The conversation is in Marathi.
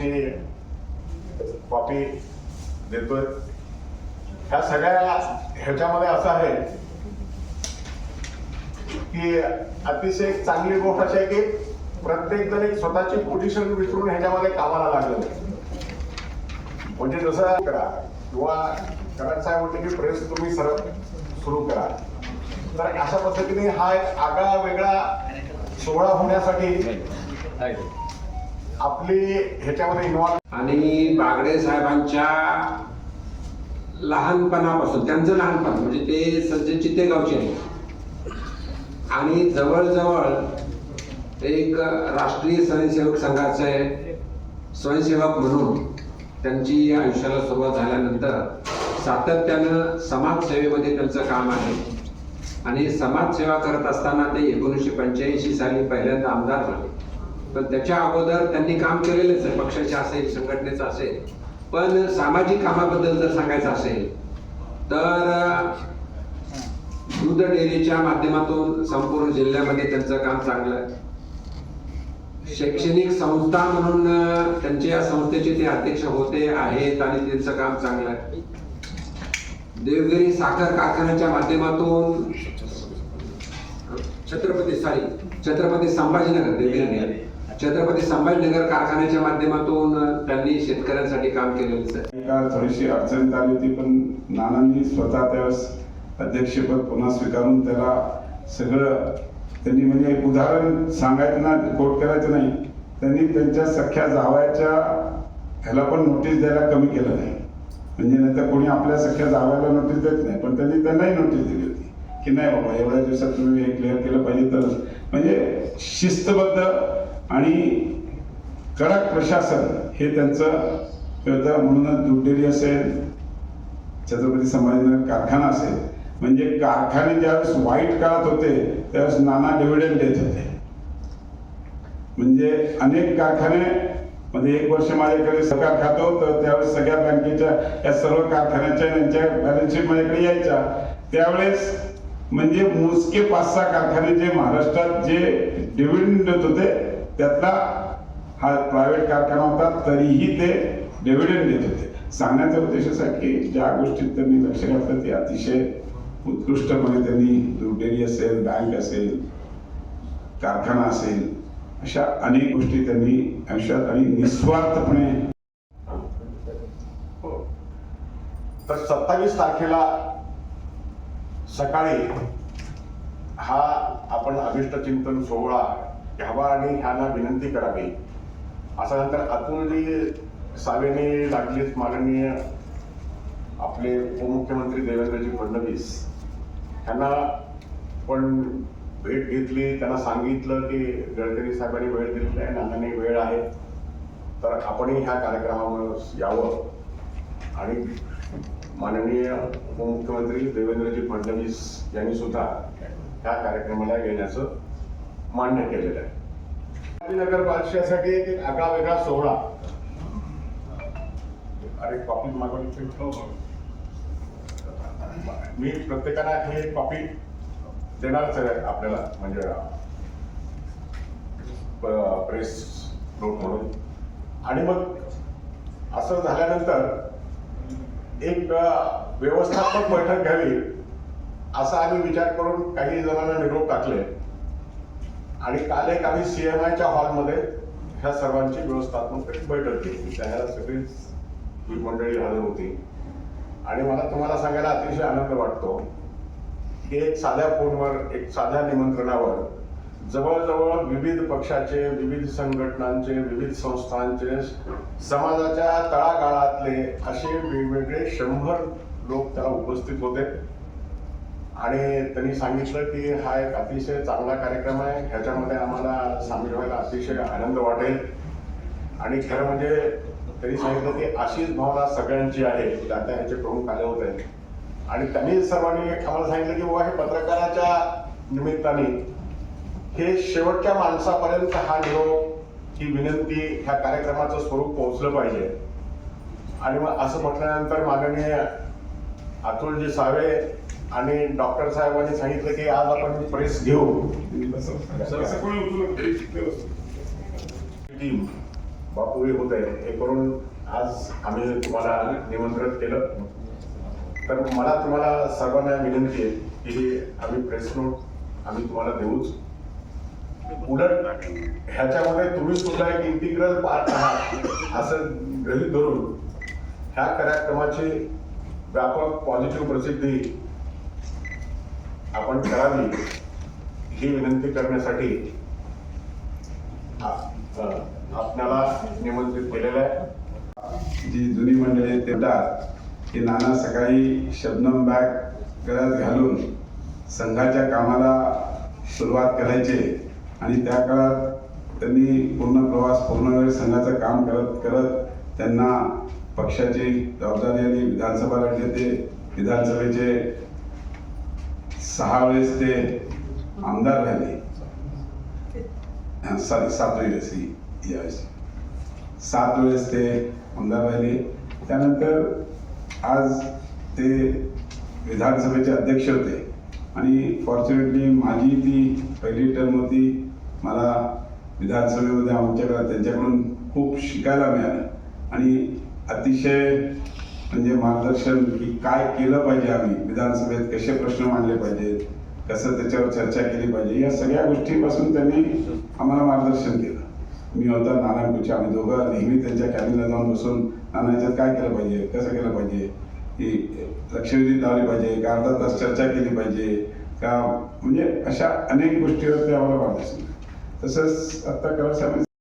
रिपोर्टची कॉपी देतोय. ह्या सगळ्या ह्याच्यामध्ये असं आहे की अतिशय चांगली गोष्ट अशी आहे की प्रत्येक जण एक स्वतःची पोझिशन विसरून ह्याच्यामध्ये कामाला लागलं म्हणजे जसं करा किंवा कराड साहेब म्हणते की प्रेस तुम्ही सरळ सुरू करा. तर अशा पद्धतीने हा एक आगळा वेगळा सोहळा होण्यासाठी आपली ह्याच्यामध्ये इन्व्हॉल्व आणि बागडे साहेबांच्या लहानपणापासून त्यांचं लहानपण म्हणजे ते सध्या चितेगावचे आहेत. आणि जवळजवळ एक राष्ट्रीय स्वयंसेवक संघाचे स्वयंसेवक म्हणून त्यांची आयुष्याला सुरुवात झाल्यानंतर सातत्यानं समाजसेवेमध्ये त्यांचं काम आहे. आणि समाजसेवा करत असताना ते एकोणीसशे पंच्याऐंशी साली पहिल्यांदा आमदार झाले. पण त्याच्या अगोदर त्यांनी काम केलेलेच आहे. पक्षाचे असेल संघटनेचं असेल. पण सामाजिक कामाबद्दल जर सांगायचं असेल तर दूध डेअरीच्या माध्यमातून संपूर्ण जिल्ह्यामध्ये त्यांचं काम चांगलं आहे. शैक्षणिक संस्था म्हणून त्यांच्या या संस्थेचे ते अध्यक्ष होते आहेत आणि त्यांचं काम चांगलं आहे. देवगिरी साखर कारखान्याच्या माध्यमातून छत्रपती सॉरी छत्रपती संभाजीनगर देवगिरी. छत्रपती संभाजीनगर कारखान्याच्या माध्यमातून त्यांनी शेतकऱ्यांसाठी काम केलेलं आहे. थोडीशी अडचणीत आली होती पण नानांनी स्वतः त्यावेळेस अध्यक्षपद पुन्हा स्वीकारून त्याला सगळं त्यांनी म्हणजे एक उदाहरण सांगायचं ना कोट करायचं नाही त्यांनी त्यांच्या सख्या जावायच्या ह्याला पण नोटीस द्यायला कमी केलं नाही. म्हणजे नाही कोणी आपल्या सख्या जावयाला नोटीस देत नाही पण त्यांनी त्यांनाही नोटीस दिली होती की नाही बाबा एवढ्या दिवसात तुम्ही हे क्लिअर केलं पाहिजे तर. म्हणजे शिस्तबद्ध आणि कडक प्रशासन हे त्यांचं होतं म्हणूनच दूध असेल छत्रपती संभाजीनगर कारखाना असेल म्हणजे कारखाने ज्यावेळेस वाईट काळात होते त्यावेळेस नाना डिव्हिडंड देत होते. म्हणजे अनेक कारखाने म्हणजे एक वर्ष माझ्याकडे सरकार खातो तर त्यावेळेस सगळ्या बँकेच्या या सर्व कारखान्याच्या यांच्या बॅलन्स शीट माझ्याकडे यायच्या. त्यावेळेस म्हणजे मोजके पाच सहा कारखाने जे महाराष्ट्रात जे डिव्हिडंड देत होते त्यातला हा प्रायव्हेट कारखाना होता तरीही ते डिव्हिडंड देत होते. सांगण्याचा उद्देशासाठी ज्या गोष्टीत त्यांनी लक्ष घातलं ते अतिशय उत्कृष्टपणे त्यांनी दूध डेअरी असेल बँक असेल कारखाना असेल अशा अनेक गोष्टी त्यांनी आयुष्यात आणि निस्वार्थपणे हो. तर सत्तावीस तारखेला सकाळी हा आपण अभिष्ट चिंतन सोहळा घ्यावा आणि ह्यांना विनंती करावी. असं नंतर अतुलजी सावेने लागलीच माननीय आपले उपमुख्यमंत्री देवेंद्रजी फडणवीस. ह्यांना पण भेट घेतली त्यांना सांगितलं की गडकरी साहेबांनी वेळ दिलेला आहे नानांनी वेळ आहे. तर आपणही ह्या कार्यक्रमावर यावं. आणि माननीय उपमुख्यमंत्री देवेंद्रजी फडणवीस यांनी सुद्धा ह्या कार्यक्रमाला येण्याचं मान्य केलेलं आहे. नगर पालिकेसाठी एक आगळा वेगळा सोहळा. अरे कॉपी मागवली मी प्रत्येकाला हे कॉपी देणारच आहे आपल्याला म्हणजे प्रेस नोट म्हणून. आणि मग असं झाल्यानंतर एक व्यवस्थापक बैठक घ्यावी असा आम्ही विचार करून काही जणांना निरोप टाकले. आणि काल एक आम्ही सीएमआयच्या हॉलमध्ये ह्या सर्वांची व्यवस्थापन बैठक घेतली. त्याला सगळीच ही मंडळी हजर होती. आणि मला तुम्हाला सांगायला अतिशय आनंद वाटतो की एक साध्या फोनवर एक साध्या निमंत्रणावर जवळजवळ विविध पक्षाचे विविध संघटनांचे विविध संस्थांचे समाजाच्या तळागाळातले असे वेगवेगळे शंभर लोक त्याला उपस्थित होते. आणि त्यांनी सांगितलं की हा एक अतिशय चांगला कार्यक्रम आहे. ह्याच्यामध्ये आम्हाला सामील व्हायला अतिशय आनंद वाटेल. आणि खरं म्हणजे त्यांनी सांगितलं की अशीच भावना सगळ्यांची आहे. त्या त्या ह्याचे प्रमुख आले होते. आणि त्यांनी सर्वांनी आम्हाला सांगितलं की बाबा हे पत्रकाराच्या निमित्ताने हे शेवटच्या माणसापर्यंत हा निरोप ही विनंती ह्या कार्यक्रमाचं स्वरूप पोहोचलं पाहिजे. आणि मग असं म्हटल्यानंतर माननीय अतुलजी सावे आणि डॉक्टर साहेबांनी सांगितलं की आज आपण प्रेस घेऊ. टीम बापू हे होत आहे हे करून आज आम्ही तुम्हाला निमंत्रण केलं. तर मला तुम्हाला सर्वांना विनंती आहे की आम्ही प्रेस नोट आम्ही तुम्हाला देऊच. उलट ह्याच्यामध्ये तुम्ही सुद्धा एक इंटिग्रल पार्ट आहात असं गृहित धरून. ह्या कार्यक्रमाची व्यापक पॉझिटिव्ह प्रसिद्धी आपण करावी ही विनंती करण्यासाठी आपल्याला निमंत्रित केलेलं आहे. जी जुनी मंडळी आहेत ते की नाना सकाळी शबनम बॅग गळ्यात घालून संघाच्या कामाला सुरुवात करायचे आणि त्या काळात त्यांनी पूर्ण प्रवास पूर्ण वेळ संघाचं काम करत करत त्यांना पक्षाची जबाबदारी आणि विधानसभा लढले ते विधानसभेचे सहा वेळेस ते आमदार झाले. सॉरी सात वेळेस ही यावेळेस. सात वेळेस ते आमदार झाले त्यानंतर आज ते विधानसभेचे अध्यक्ष होते. आणि फॉर्च्युनेटली माझी ती पहिली टर्म होती. मला विधानसभेमध्ये आमच्याकडे त्यांच्याकडून खूप शिकायला मिळालं. आणि अतिशय म्हणजे मार्गदर्शन की काय केलं पाहिजे आम्ही? विधानसभेत कसे प्रश्न मांडले पाहिजेत? कसं त्याच्यावर चर्चा केली पाहिजे? या सगळ्या गोष्टीपासून त्यांनी आम्हाला मार्गदर्शन केलं. मी होता नारायणपूरचे आम्ही दोघं नेहमी त्यांच्या कॅबिनला जाऊन बसून नानाच्यात काय केलं पाहिजे? कसं केलं पाहिजे? की लक्षवेधी लावली पाहिजे? का अर्धा तास चर्चा केली पाहिजे? का म्हणजे अशा अनेक गोष्टीवर ते आम्हाला मार्गदर्शन तसंच आत्ता करायचं